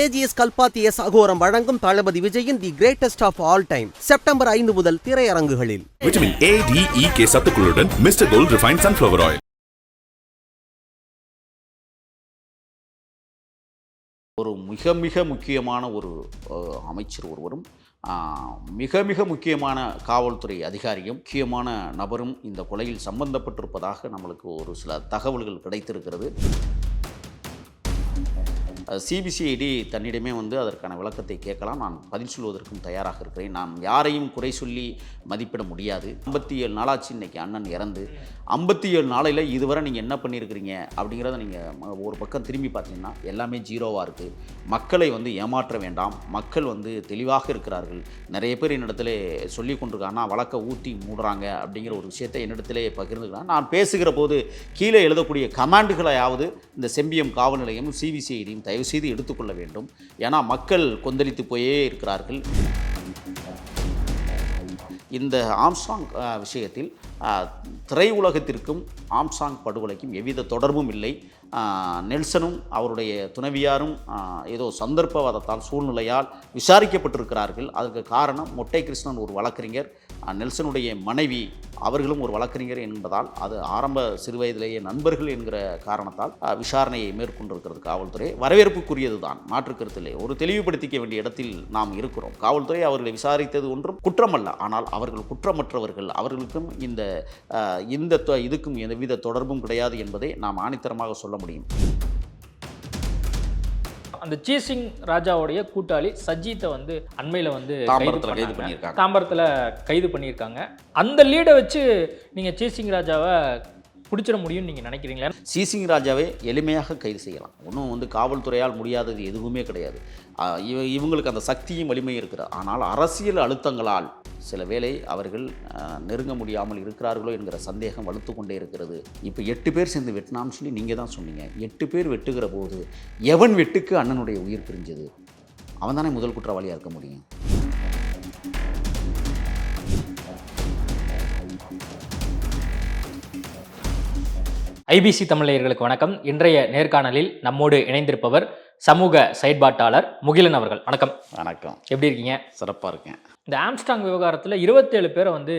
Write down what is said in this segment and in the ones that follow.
AGS Kalpathi S அகோரம் வழங்கும் தளபதி விஜயின் the greatest of all time September ஐந்து முதல் திரையரங்குகளில். Vitamin A D E K சத்துக்களுடன் mister gold refine sunflower oil. ஒரு மிக மிக முக்கியமான ஒரு அமைச்சர் ஒருவரும் மிக மிக முக்கியமான காவல்துறை அதிகாரியும் முக்கியமான நபரும் இந்த கொலையில் சம்பந்தப்பட்டிருப்பதாக நம்மளுக்கு ஒரு சில தகவல்கள் கிடைத்திருக்கிறது. சிபிசிஐடி தன்னிடமே வந்து அதற்கான விளக்கத்தை கேட்கலாம். நான் பதில் சொல்வதற்கும் தயாராக இருக்கிறேன். நான் யாரையும் குறை சொல்லி மதிப்பிட முடியாது. ஐம்பத்தி ஏழு நாளாச்சு இன்னைக்கு அண்ணன் இறந்து. ஐம்பத்தி ஏழு நாளையில் இதுவரை நீங்கள் என்ன பண்ணியிருக்கிறீங்க அப்படிங்கிறத நீங்கள் ஒரு பக்கம் திரும்பி பார்த்தீங்கன்னா எல்லாமே ஜீரோவாக இருக்குது மக்களை வந்து ஏமாற்ற வேண்டாம். மக்கள் வந்து தெளிவாக இருக்கிறார்கள். நிறைய பேர் என்னிடத்துல சொல்லி கொண்டிருக்காங்கன்னா வழக்க ஊற்றி மூடுறாங்க அப்படிங்கிற ஒரு விஷயத்தை என்னிடத்திலே பகிர்ந்துக்கலாம். நான் பேசுகிற போது கீழே எழுதக்கூடிய கமாண்டுகளையாவது இந்த செம்பியம் காவல் நிலையமும் சிபிசிஐடியும் தயவுசெய்து எடுத்துக்கொள்ள வேண்டும். ஏன்னா மக்கள் கொந்தளித்து போயே இருக்கிறார்கள். இந்த ஆம்சாங் விஷயத்தில் திரையுலகத்திற்கும் ஆம்சாங் படுகொலைக்கும் எவ்வித தொடர்பும் இல்லை. நெல்சனும் அவருடைய துணைவியாரும் ஏதோ சந்தர்ப்பவாதத்தால் சூழ்நிலையால் விசாரிக்கப்பட்டிருக்கிறார்கள். அதுக்கு காரணம் மொட்டை கிருஷ்ணன் ஒரு வழக்கறிஞர். நெல்சனுடைய மனைவி அவர்களும் ஒரு வழக்கறிஞர் என்பதால் அது ஆரம்ப சிறுவயதிலேயே நண்பர்கள் என்கிற காரணத்தால் விசாரணையை மேற்கொண்டிருக்கிறது காவல்துறை. வரவேற்புக்குரியது தான் மாற்று கருத்திலே ஒரு தெளிவுபடுத்திக்க வேண்டிய இடத்தில் நாம் இருக்கிறோம். காவல்துறை அவர்களை விசாரித்தது ஒன்றும் குற்றமல்ல. ஆனால் அவர்கள் குற்றமற்றவர்கள். அவர்களுக்கும் இந்த இந்த தொ- இதுக்கும் எந்தவித தொடர்பும் கிடையாது என்பதை நாம் ஆணித்தரமாக சொல்ல முடியும். அந்த சீசிங் ராஜாவுடைய கூட்டாளி சஜித்தை வந்து அண்மையில் வந்து தாம்பரத்துல கைது. பண்ணியிருக்காங்க. தாம்பரத்தில் கைது பண்ணியிருக்காங்க. அந்த லீடை வச்சு நீங்கள் சீசிங் ராஜாவை பிடிச்சிட முடியும்னு நீங்கள் நினைக்கிறீங்களா? சிசிங் ராஜாவை எளிமையாக கைது செய்யலாம். ஒன்றும் வந்து காவல்துறையால் முடியாதது எதுவுமே கிடையாது. இவங்களுக்கு அந்த சக்தியும் வலிமையும் இருக்கிறது ஆனால் அரசியல் அழுத்தங்களால் சில வேளை அவர்கள் நெருங்க முடியாமல் இருக்கிறார்களோ என்கிற சந்தேகம் வலுத்து கொண்டே இருக்கிறது. இப்போ எட்டு பேர் சேர்ந்து வெட்டினாம்னு சொல்லி நீங்கள் தான் சொன்னீங்க. எட்டு பேர் வெட்டுகிற போது எவன் வெட்டுக்கு அண்ணனுடைய உயிர் பிரிஞ்சது? அவன் தானே முதல் குற்றவாளியாக இருக்க முடியும். ஐபிசி தமிழர்களுக்கு வணக்கம். இன்றைய நேர்காணலில் நம்மோடு இணைந்திருப்பவர் சமூக செயற்பாட்டாளர் முகிலன் அவர்கள். வணக்கம். வணக்கம். எப்படி இருக்கீங்க? சிறப்பாக இருக்கேன். இந்த ஆம்ஸ்டாங் விவகாரத்தில் இருபத்தேழு பேரை வந்து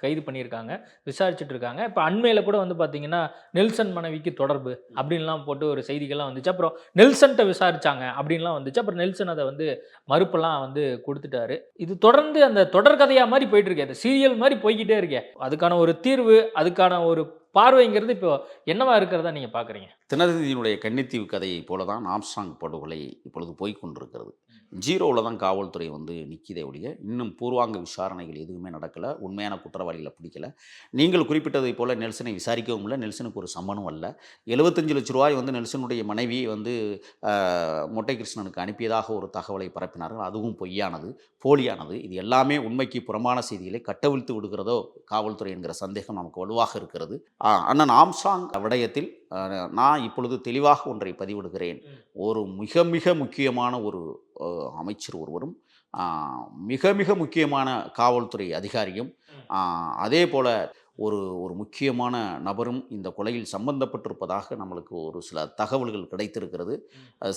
கைது பண்ணியிருக்காங்க விசாரிச்சுட்டு இருக்காங்க இப்போ அண்மையில் கூட வந்து பார்த்தீங்கன்னா நெல்சன் மனைவிக்கு தொடர்பு அப்படின்லாம் போட்டு ஒரு செய்திகள்லாம் வந்துச்சு. அப்புறம் நெல்சன்ட்ட விசாரிச்சாங்க அப்படின்லாம் வந்துச்சு. அப்புறம் நெல்சன் அதை வந்து மறுப்பெல்லாம் வந்து கொடுத்துட்டாரு. இது தொடர்ந்து அந்த தொடர்கதையாக மாதிரி போயிட்டு இருக்கு அந்த சீரியல் மாதிரி போய்கிட்டே இருக்கே. அதுக்கான ஒரு தீர்வு அதுக்கான ஒரு பார்வைங்கிறது இப்போ என்னவா இருக்கிறதா நீங்கள் பார்க்குறீங்க தினதினுடைய கன்னித்தீவு கதையை போல தான் ஆம்ஸ்டாங் படுகொலை இப்பொழுது போய்க் கொண்டிருக்கிறது ஜீரோவில் தான் காவல்துறை வந்து நிற்கிதே ஒழிய இன்னும் பூர்வாங்க விசாரணைகள் எதுவுமே நடக்கலை உண்மையான குற்றவாளிகளை பிடிக்கல. நீங்கள் குறிப்பிட்டதை போல நெல்சனை விசாரிக்கவும் இல்லை நெல்சனுக்கு ஒரு சம்மனும் அல்ல. எழுபத்தஞ்சு லட்ச ரூபாய் வந்து நெல்சனுடைய மனைவி வந்து மொட்டை கிருஷ்ணனுக்கு அனுப்பியதாக ஒரு தகவலை பரப்பினார்கள். அதுவும் பொய்யானது போலியானது. இது எல்லாமே உண்மைக்கு புறமான செய்திகளை கட்டவிழ்த்து விடுகிறதோ காவல்துறை என்கிற சந்தேகம் நமக்கு வலுவாக இருக்கிறது. அண்ணன் ஆம்சாங் விடயத்தில் நான் இப்பொழுது தெளிவாக ஒன்றை பதிவிடுகிறேன். ஒரு மிக மிக முக்கியமான ஒரு அமைச்சர் ஒருவரும் மிக மிக முக்கியமான காவல்துறை அதிகாரியும் அதே போல் ஒரு ஒரு முக்கியமான நபரும் இந்த கொலையில் சம்பந்தப்பட்டிருப்பதாக நம்மளுக்கு ஒரு சில தகவல்கள் கிடைத்திருக்கிறது.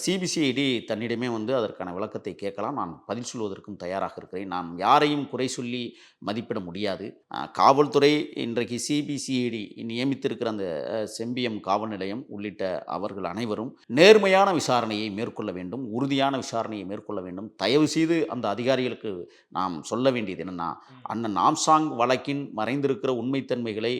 சிபிசிஐடி தன்னிடமே வந்து அதற்கான விளக்கத்தை கேட்கலாம். நான் பதில் சொல்வதற்கும் தயாராக இருக்கிறேன். நான் யாரையும் குறை சொல்லி மதிப்பிட முடியாது. காவல்துறை இன்றைக்கு சிபிசிஐடி நியமித்திருக்கிற அந்த செம்பியம் காவல் நிலையம் உள்ளிட்ட அவர்கள் அனைவரும் நேர்மையான விசாரணையை மேற்கொள்ள வேண்டும். உறுதியான விசாரணையை மேற்கொள்ள வேண்டும். தயவு செய்து அந்த அதிகாரிகளுக்கு நாம் சொல்ல வேண்டியது என்னன்னா அண்ணன் ஆம்சாங் வழக்கின் மறைந்திருக்கிற தன்மைகளை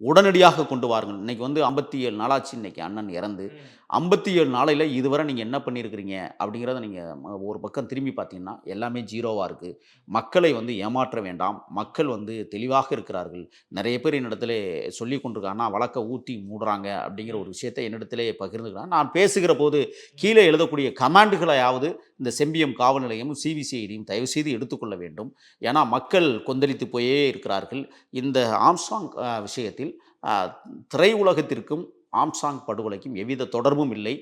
உடனடியாக கொண்டு வாருங்கள். இன்னைக்கு வந்து ஐம்பத்தி ஏழு நாளாச்சு இன்னைக்கு அண்ணன் இறந்து. ஐம்பத்தி ஏழு நாளையில் இதுவரை நீங்கள் என்ன பண்ணியிருக்கிறீங்க அப்படிங்கிறத நீங்கள் ஒரு பக்கம் திரும்பி பார்த்தீங்கன்னா எல்லாமே ஜீரோவாக இருக்குது மக்களை வந்து ஏமாற்ற வேண்டாம். மக்கள் வந்து தெளிவாக இருக்கிறார்கள். நிறைய பேர் என்னிடத்துல சொல்லி கொண்டிருக்காங்கன்னா வழக்க ஊற்றி மூடுறாங்க அப்படிங்கிற ஒரு விஷயத்தை என்னிடத்திலே பகிர்ந்துக்கிறாங்க நான் பேசுகிற போது கீழே எழுதக்கூடிய கமாண்டுகளையாவது இந்த செம்பியம் காவல் நிலையமும் சிபிசிஐடியும் தயவுசெய்து எடுத்துக்கொள்ள வேண்டும். ஏன்னா மக்கள் கொந்தளித்து போயே இருக்கிறார்கள். இந்த ஆம்ஸ்டாங் அஹ், விஷயத்தில் அஹ், திரையுலகத்திற்கும் ஆம்சாங் படுகொலைக்கும் எவ்வித தொடர்பும் இல்லை.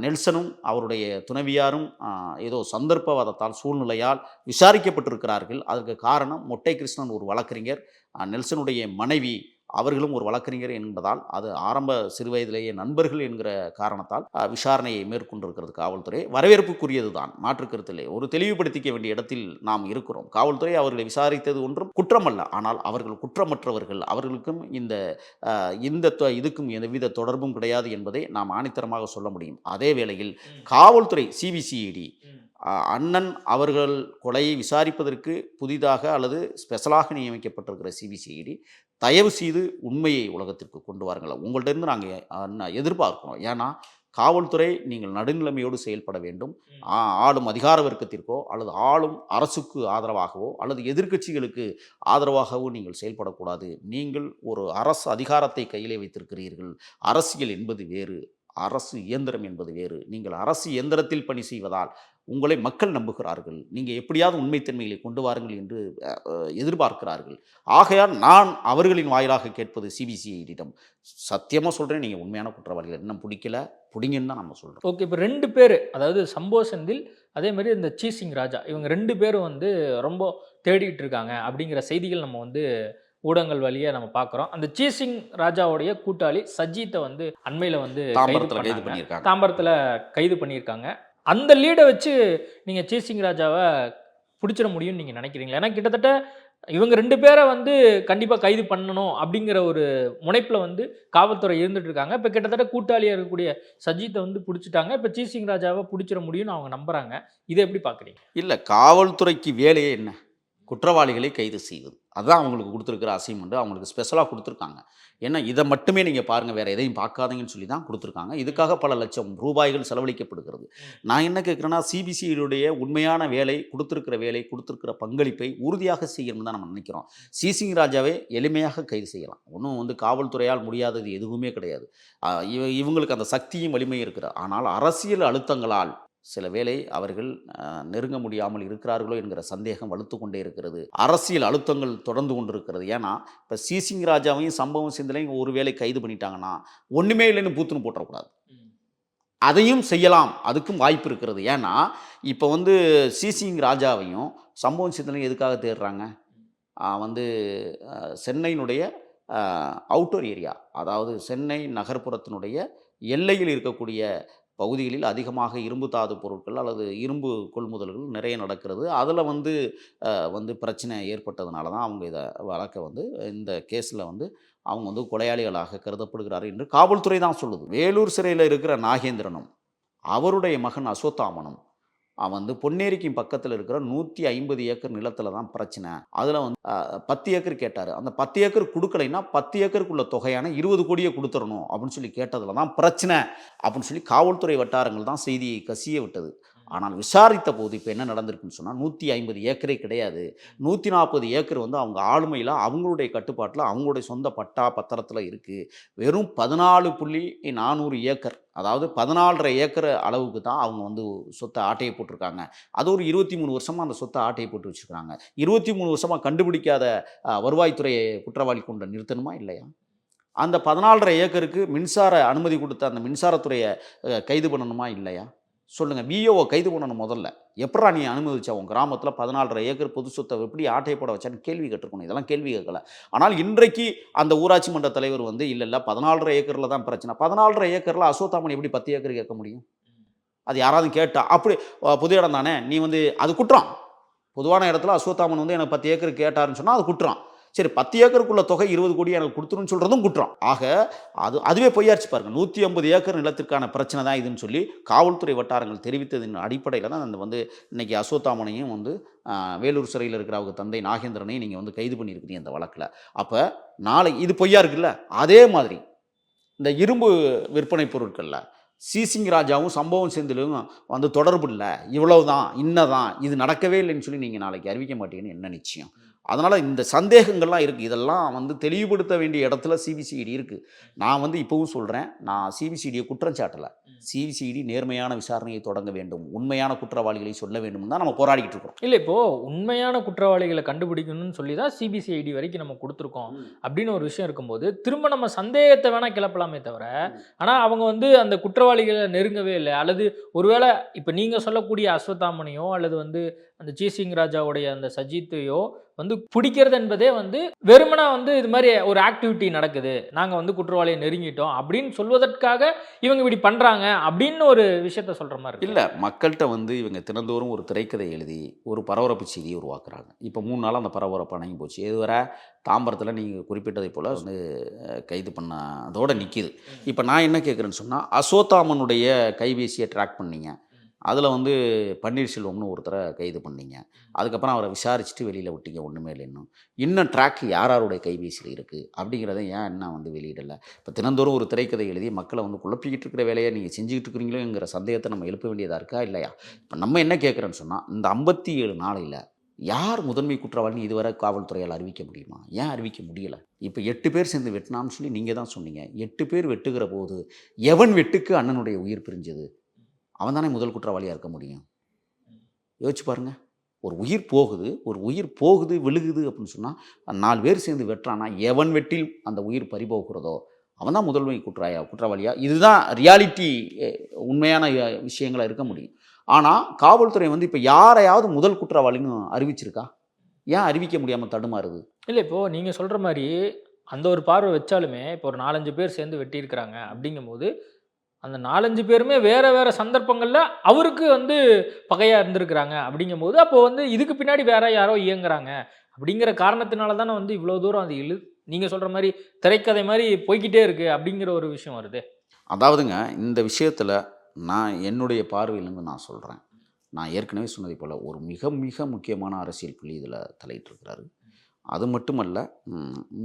நெல்சனும் அவருடைய துணைவியாரும் ஏதோ சந்தர்ப்பவாதத்தால் சூழ்நிலையால் விசாரிக்கப்பட்டிருக்கிறார்கள். அதற்கு காரணம் மொட்டை கிருஷ்ணன் ஒரு வழக்கறிஞர். நெல்சனுடைய மனைவி அவர்களும் ஒரு வழக்கறிஞர் என்பதால் அது ஆரம்ப சிறு வயதிலேயே நண்பர்கள் என்கிற காரணத்தால் விசாரணையை மேற்கொண்டிருக்கிறது காவல்துறை. வரவேற்புக்குரியது தான் மாற்றுக்கருத்தில்லை ஒரு தெளிவுபடுத்திக்க வேண்டிய இடத்தில் நாம் இருக்கிறோம். காவல்துறை அவர்களை விசாரித்தது ஒன்றும் குற்றமல்ல. ஆனால் அவர்கள் குற்றமற்றவர்கள். அவர்களுக்கும் இந்த இந்த இதுக்கும் எந்தவித தொடர்பும் கிடையாது என்பதை நாம் ஆணித்தரமாக சொல்ல முடியும். அதே வேளையில் காவல்துறை சிபிசிஐடி அண்ணன் அவர்கள் கொலையை விசாரிப்பதற்கு புதிதாக அல்லது ஸ்பெஷலாக நியமிக்கப்பட்டிருக்கிற சிபிசிஐடி தயவு செய்து உண்மையை உலகத்திற்கு கொண்டு வாருங்கள். உங்கள்ட்ட இருந்து நாங்கள் எதிர்பார்க்கிறோம். ஏன்னா காவல்துறை நீங்கள் நடுநிலைமையோடு செயல்பட வேண்டும். ஆளும் அதிகார வர்க்கத்திற்கோ அல்லது ஆளும் அரசுக்கு ஆதரவாகவோ அல்லது எதிர்க்கட்சிகளுக்கு ஆதரவாகவோ நீங்கள் செயல்படக்கூடாது. நீங்கள் ஒரு அரசு அதிகாரத்தை கையிலே வைத்திருக்கிறீர்கள். அரசியல் என்பது வேறு. அரசு இயந்திரம் என்பது வேறு. நீங்கள் அரசு இயந்திரத்தில் பணி செய்வதால் உங்களை மக்கள் நம்புகிறார்கள். நீங்கள் எப்படியாவது உண்மைத்தன்மைகளை கொண்டு வாருங்கள் என்று எதிர்பார்க்கிறார்கள். ஆகையால் நான் அவர்களின் வாயிலாக கேட்பது சிபிசிஐடியிடம் சத்தியமாக சொல்கிறேன் நீங்கள் உண்மையான குற்றவாளிகள். இன்னும் பிடிக்கல? பிடிங்கன்னு தான் நம்ம சொல்கிறோம் ஓகே இப்போ ரெண்டு பேர் அதாவது சம்போ செந்தில் அதே மாதிரி இந்த சீசிங் ராஜா இவங்க ரெண்டு பேரும் வந்து ரொம்ப தேடிட்டு இருக்காங்க அப்படிங்கிற செய்திகள் நம்ம வந்து ஊடகங்கள் வழியாக நம்ம பார்க்குறோம் அந்த சீசிங் ராஜாவுடைய கூட்டாளி சஜித்தை வந்து அண்மையில் வந்து தாம்பரத்தில் கைது. பண்ணியிருக்காங்க. தாம்பரத்தில் கைது பண்ணியிருக்காங்க. அந்த லீடை வச்சு நீங்கள் சீசிங் ராஜாவை பிடிச்சிட முடியும்னு நீங்கள் நினைக்கிறீங்களா? ஏன்னா கிட்டத்தட்ட இவங்க ரெண்டு பேரை வந்து கண்டிப்பாக கைது பண்ணணும் அப்படிங்கிற ஒரு முனைப்பில் வந்து காவல்துறை இருந்துட்டு இருக்காங்க. இப்போ கிட்டத்தட்ட கூட்டாளியாக இருக்கக்கூடிய சஜித்தை வந்து பிடிச்சிட்டாங்க. இப்போ சீசிங் ராஜாவை பிடிச்சிட முடியும்னு அவங்க நம்புகிறாங்க இதை எப்படி பார்க்குறீங்க இல்லை காவல்துறைக்கு வேலையே என்ன? குற்றவாளிகளை கைது செய்வது. அதுதான் அவங்களுக்கு கொடுத்துருக்குற அசைன்மெண்ட் அவங்களுக்கு ஸ்பெஷலாக கொடுத்துருக்காங்க. ஏன்னா இதை மட்டுமே நீங்கள் பாருங்கள் வேறு எதையும் பார்க்காதீங்கன்னு சொல்லி தான் கொடுத்துருக்காங்க. இதுக்காக பல லட்சம் ரூபாய்கள் செலவழிக்கப்படுகிறது. நான் என்ன கேட்குறேன்னா சிபிசிஐடைய உண்மையான வேலை கொடுத்துருக்கிற வேலை கொடுத்துருக்கிற பங்களிப்பை உறுதியாக செய்யணும்னு தான் நம்ம நினைக்கிறோம். சிசிங் ராஜாவை எளிமையாக கைது செய்யலாம். ஒன்றும் வந்து காவல்துறையால் முடியாதது எதுவுமே கிடையாது. இவ இவங்களுக்கு அந்த சக்தியும் வலிமையும் இருக்கிறது. ஆனால் அரசியல் அழுத்தங்களால் சில வேளை அவர்கள் நெருங்க முடியாமல் இருக்கிறார்களோ என்கிற சந்தேகம் வலுத்து கொண்டே இருக்கிறது. அரசியல் அழுத்தங்கள் தொடர்ந்து கொண்டிருக்கிறது. ஏன்னா இப்போ சிசிங் ராஜாவையும் சம்பவம் சிந்தனையும் ஒரு வேளை கைது பண்ணிட்டாங்கன்னா ஒன்றுமே இல்லைன்னு பூத்துன்னு போட்டுறக்கூடாது. அதையும் செய்யலாம். அதுக்கும் வாய்ப்பு இருக்கிறது. ஏன்னா இப்போ வந்து சிசிங் ராஜாவையும் சம்பவம் சிந்தனையும் எதுக்காக தேடுறாங்க? வந்து சென்னையினுடைய அவுட்டர் ஏரியா. அதாவது சென்னை நகர்ப்புறத்தினுடைய எல்லையில் இருக்கக்கூடிய பகுதிகளில் அதிகமாக இரும்பு தாது பொருட்கள் அல்லது இரும்பு கொள்முதல்கள் நிறைய நடக்கிறது. அதில் வந்து வந்து பிரச்சனை ஏற்பட்டதுனால தான் அவங்க இதை வழக்கை வந்து இந்த கேஸில் வந்து அவங்க வந்து கொலையாளிகளாக கருதப்படுகிறார் என்று காவல்துறை தான் சொல்லுது. வேலூர் சிறையில் இருக்கிற நாகேந்திரனும் அவருடைய மகன் அசோத்தாமனும் அவன் வந்து பொன்னேரிக்கும் பக்கத்தில் இருக்கிற நூற்றி ஐம்பது ஏக்கர் நிலத்தில் தான் பிரச்சனை. அதில் வந்து பத்து ஏக்கர் கேட்டார். அந்த பத்து ஏக்கர் கொடுக்கலைன்னா பத்து ஏக்கருக்குள்ள தொகையான இருபது கோடியை கொடுத்துடணும் அப்படின்னு சொல்லி கேட்டதில் தான் பிரச்சனை அப்படின்னு சொல்லி காவல்துறை வட்டாரங்கள் தான் செய்தியை கசிய விட்டது. ஆனால் விசாரித்த போது இப்போ என்ன நடந்திருக்குன்னு சொன்னால் நூற்றி ஐம்பது ஏக்கரே கிடையாது. நூற்றி நாற்பது ஏக்கர் வந்து அவங்க ஆளுமையில் அவங்களுடைய கட்டுப்பாட்டில் அவங்களுடைய சொந்த பட்டா பத்திரத்தில் இருக்குது வெறும் பதினாலு புள்ளி நானூறு ஏக்கர் அதாவது பதினாலரை ஏக்கர் அளவுக்கு தான் அவங்க வந்து சொத்தை ஆட்டையை போட்டிருக்காங்க. அது ஒரு இருபத்தி மூணு வருஷமாக அந்த சொத்தை ஆட்டையை போட்டு வச்சுருக்காங்க. இருபத்தி மூணு வருஷமாக கண்டுபிடிக்காத வருவாய்த்துறையை குற்றவாளி கொண்டு நிறுத்தணுமா இல்லையா? அந்த பதினாலரை ஏக்கருக்கு மின்சார அனுமதி கொடுத்த அந்த மின்சாரத்துறையை கைது பண்ணணுமா இல்லையா? சொல்லுங்கள் விஓவை கைது பண்ணணும் முதல்ல. எப்படா நீ அனுமதிச்சா? உன் கிராமத்தில் பதினாலரை ஏக்கர் பொது சொத்தை எப்படி ஆட்டை போட வச்சான்னு கேள்வி கேட்டிருக்கணும். இதெல்லாம் கேள்வி கேட்கல. ஆனால் இன்றைக்கு அந்த ஊராட்சி மன்ற தலைவர் வந்து இல்லை இல்லை பதினாலரை ஏக்கரில் தான் பிரச்சனை. பதினாலரை ஏக்கரில் அசோத்தாமன் எப்படி பத்து ஏக்கர் கேட்க முடியும்? அது யாராவது கேட்டா? அப்படி புது இடம் தானே? நீ வந்து அது குற்றம். பொதுவான இடத்துல அசோத்தாமன் வந்து எனக்கு பத்து ஏக்கர் கேட்டாருன்னு சொன்னால் அது குற்றம். சரி பத்து ஏக்கருக்குள்ள தொகை இருபது கோடி எனக்கு கொடுத்துருன்னு சொல்கிறதும் குற்றம். ஆக அது அதுவே பொய்யாச்சு பாருங்க. நூற்றி ஐம்பது ஏக்கர் நிலத்திற்கான பிரச்சனை தான் இதுன்னு சொல்லி காவல்துறை வட்டாரங்கள் தெரிவித்ததின் அடிப்படையில் தான் அந்த வந்து இன்னைக்கு அசோத்தாமனையும் வந்து வேலூர் சிறையில் இருக்கிற அவங்க தந்தை நாகேந்திரனையும் நீங்கள் வந்து கைது பண்ணியிருக்கிறீங்க அந்த வழக்கில். அப்போ நாளை இது பொய்யா இருக்குல்ல? அதே மாதிரி இந்த இரும்பு விற்பனை பொருட்களில் சீசிங் ராஜாவும் சம்பவம் செந்திலும் வந்து தொடர்பு இல்லை. இவ்வளவுதான் இன்னதான் இது நடக்கவே இல்லைன்னு சொல்லி நீங்கள் நாளைக்கு அறிவிக்க மாட்டீங்கன்னு என்ன நிச்சயம்? அதனால் இந்த சந்தேகங்கள்லாம் இருக்குது இதெல்லாம் வந்து தெளிவுபடுத்த வேண்டிய இடத்துல சிபிசிஐடி இருக்குது நான் வந்து இப்போவும் சொல்கிறேன் நான் சிபிசிஐடியை குற்றம் சாட்டலை. சிபிசிஐடி நேர்மையான விசாரணையை தொடங்க வேண்டும். உண்மையான குற்றவாளிகளை சொல்ல வேண்டும் தான் நம்ம போராடிக்கிட்டு இருக்கிறோம். இல்லை இப்போ உண்மையான குற்றவாளிகளை கண்டுபிடிக்கணும்னு சொல்லி தான் சிபிசிஐடி வரைக்கும் நம்ம கொடுத்துருக்கோம். அப்படின்னு ஒரு விஷயம் இருக்கும்போது திரும்ப நம்ம சந்தேகத்தை வேணால் கிளப்பலாமே தவிர ஆனால் அவங்க வந்து அந்த குற்றவாளிகளை நெருங்கவே இல்லை. அல்லது ஒருவேளை இப்போ நீங்கள் சொல்லக்கூடிய அஸ்வத்தாமனையோ அல்லது வந்து அந்த சீசிங் ராஜாவுடைய அந்த சஜித்தையோ வந்து பிடிக்கிறது என்பதே வந்து வெறுமனா வந்து இது மாதிரி ஒரு ஆக்டிவிட்டி நடக்குது. நாங்க வந்து குற்றவாளியை நெருங்கிட்டோம் அப்படின்னு சொல்வதற்காக இவங்க இப்படி பண்றாங்க அப்படின்னு ஒரு விஷயத்த சொல்ற மாதிரி. இல்லை மக்கள்கிட்ட வந்து இவங்க தினந்தோறும் ஒரு திரைக்கதை எழுதி ஒரு பரபரப்பு செய்தியை உருவாக்குறாங்க. இப்போ மூணு நாள் அந்த பரபரப்பு அணங்கி போச்சு. இதுவரை தாம்பரத்தில் நீங்கள் குறிப்பிட்டதை போல் வந்து கைது பண்ணதோட நிற்கிது இப்போ நான் என்ன கேட்குறேன்னு சொன்னால் அசோத்தாமனுடைய கைபேசியை ட்ராக் பண்ணீங்க. அதில் வந்து பன்னீர்செல்வம்னு ஒருத்தரை கைது பண்ணீங்க. அதுக்கப்புறம் அவரை விசாரிச்சுட்டு வெளியில் விட்டீங்க ஒன்றுமே இல்லை இன்னும். இன்னும் ட்ராக் யார் யாருடைய கைபேசியில் இருக்குது அப்படிங்கிறத ஏன் என்ன வந்து வெளியிடலை? இப்போ தினந்தோறும் ஒரு திரைக்கதை எழுதி மக்களை வந்து குழப்பிக்கிட்டு இருக்கிற வேலையை நீங்கள் செஞ்சுக்கிட்டு இருக்கிறீங்களோங்கிற சந்தேகத்தை நம்ம எழுப்ப வேண்டியதாக இருக்கா இல்லையா? இப்போ நம்ம என்ன கேட்குறோன்னு சொன்னால் இந்த ஐம்பத்தி ஏழு நாளையில் யார் முதன்மை குற்றவாளின்னு இதுவரை காவல்துறையால் அறிவிக்க முடியுமா? ஏன் அறிவிக்க முடியலை? இப்போ எட்டு பேர் சேர்ந்து வெட்டினான்னு சொல்லி நீங்கள் தான் சொன்னீங்க. எட்டு பேர் வெட்டுகிற போது எவன் வெட்டுக்கு அண்ணனுடைய உயிர் பிரிஞ்சது? அவன் தானே முதல் குற்றவாளியாக இருக்க முடியும். யோசிச்சு பாருங்க. ஒரு உயிர் போகுது ஒரு உயிர் போகுது விழுகுது அப்படின்னு சொன்னால் நாலு பேர் சேர்ந்து வெட்டுறானா எவன் வெட்டில் அந்த உயிர் பறிபோகிறதோ அவன் தான் முதல்மை குற்றாயா குற்றவாளியா? இதுதான் ரியாலிட்டி உண்மையான விஷயங்களாக இருக்க முடியும். ஆனால் காவல்துறை வந்து இப்போ யாரையாவது முதல் குற்றவாளின்னு அறிவிச்சிருக்கா? ஏன் அறிவிக்க முடியாமல் தடுமாறுது? இல்லை இப்போது நீங்கள் சொல்கிற மாதிரி அந்த ஒரு பார்வை வச்சாலுமே இப்போ ஒரு நாலஞ்சு பேர் சேர்ந்து வெட்டியிருக்கிறாங்க அப்படிங்கும்போது அந்த நாலஞ்சு பேருமே வேறு வேறு சந்தர்ப்பங்களில் அவருக்கு வந்து பகையாக இருந்திருக்கிறாங்க. அப்படிங்கும்போது அப்போ வந்து இதுக்கு பின்னாடி வேற யாரோ இயங்குறாங்க. அப்படிங்கிற காரணத்தினால தானே வந்து இவ்வளோ தூரம் அது இழு நீங்கள் சொல்கிற மாதிரி திரைக்கதை மாதிரி போய்க்கிட்டே இருக்குது அப்படிங்கிற ஒரு விஷயம் வருது. அதாவதுங்க இந்த விஷயத்தில் நான் என்னுடைய பார்வையிலேருந்து நான் சொல்கிறேன் நான் ஏற்கனவே சொன்னதை போல் ஒரு மிக மிக முக்கியமான அரசியல் புள்ளி இதில் தலையிட்டிருக்கிறாரு. அது மட்டுமல்ல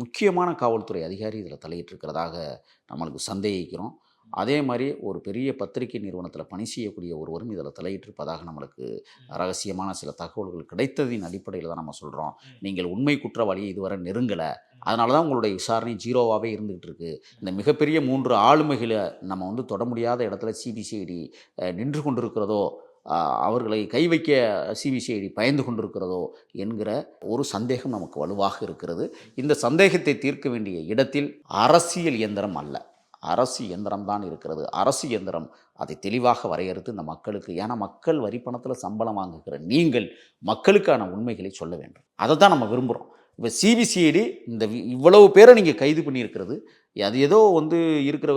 முக்கியமான காவல்துறை அதிகாரி இதில் தலையிட்டிருக்கிறதாக நம்மளுக்கு சந்தேகிக்கிறோம். அதே மாதிரி ஒரு பெரிய பத்திரிகை நிறுவனத்தில் பணி செய்யக்கூடிய ஒருவரும் இதில் தலையிட்டிருப்பதாக நம்மளுக்கு ரகசியமான சில தகவல்கள் கிடைத்ததின் அடிப்படையில் தான் நம்ம சொல்கிறோம் நீங்கள் உண்மை குற்றவாளியை இதுவரை நெருங்கலை. அதனால தான் உங்களுடைய விசாரணை ஜீரோவாகவே இருந்துகிட்டு இருக்கு. இந்த மிகப்பெரிய மூன்று ஆளுமைகளை நம்ம வந்து தொட முடியாத இடத்துல சிபிசிஐடி நின்று கொண்டிருக்கிறதோ அவர்களை கை வைக்க சிபிசிஐடி பயந்து கொண்டிருக்கிறதோ என்கிற ஒரு சந்தேகம் நமக்கு வலுவாக இருக்கிறது. இந்த சந்தேகத்தை தீர்க்க வேண்டிய இடத்தில் அரசியல் இயந்திரம் அல்ல. அரசு இயந்திரம் தான் இருக்கிறது. அரசு இயந்திரம் அதை தெளிவாக வரையறுத்து இந்த மக்களுக்கு ஏன்னா மக்கள் வரி பணத்தில் சம்பளம் வாங்குகிற நீங்கள் மக்களுக்கான உண்மைகளை சொல்ல வேண்டும். அதை தான் நம்ம விரும்புகிறோம் இப்போ சிபிசிஐடி இந்த வி- இவ்வளவு பேரை நீங்கள் கைது பண்ணியிருக்கிறது. அது ஏதோ வந்து இருக்கிற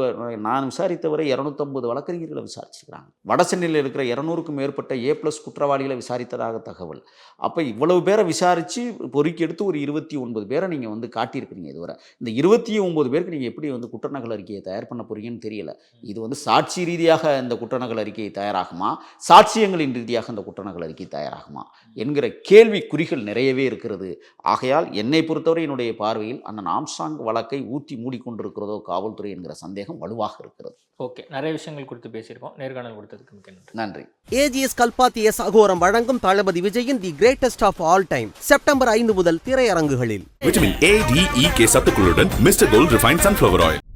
நான் விசாரித்தவரை இரநூத்தம்பது வழக்கறிஞர்களை விசாரிச்சிருக்கிறாங்க. வட சென்னையில் இருக்கிற இரநூறுக்கும் மேற்பட்ட ஏ ப்ளஸ் குற்றவாளிகளை விசாரித்ததாக தகவல். அப்போ இவ்வளவு பேரை விசாரித்து பொறுக்கி எடுத்து ஒரு இருபத்தி ஒன்பது பேரை நீங்கள் வந்து காட்டியிருக்கிறீங்க இதுவரை. இந்த இருபத்தி ஒன்பது பேருக்கு நீங்கள் எப்படி வந்து குற்றநகல் அறிக்கையை தயார் பண்ண போறீங்கன்னு தெரியல. இது வந்து சாட்சி ரீதியாக இந்த குற்றநகல் அறிக்கை தயாராகுமா? சாட்சியங்களின் ரீதியாக இந்த குற்றநகல் அறிக்கை தயாராகுமா? என்கிற கேள்விக்குறிகள் நிறையவே இருக்கிறது. ஆகையால் என்னை பொறுத்தவரை என்னுடைய பார்வையில் அண்ணன் ஆம்ஸ்டாங் வழக்கை ஊற்றி மூடிக்கொண்டிருக்கிறதோ காவல்துறை என்கிற சந்தேகம் வலுவாக இருக்கிறது. ஓகே. நிறைய விஷயங்கள் குறித்து பேசியிருக்கோம். நேர்காணல் கொடுத்ததுக்கு மிக்க நன்றி. ஏஜிஎஸ் கல்பாத்திய சகோரம் வழங்கும் தளபதி விஜயின் the greatest of all time September ஐந்து முதல் திரையரங்குகளில். Vitamin A D E K சத்துக்களுடன் mister gold refine sunflower oil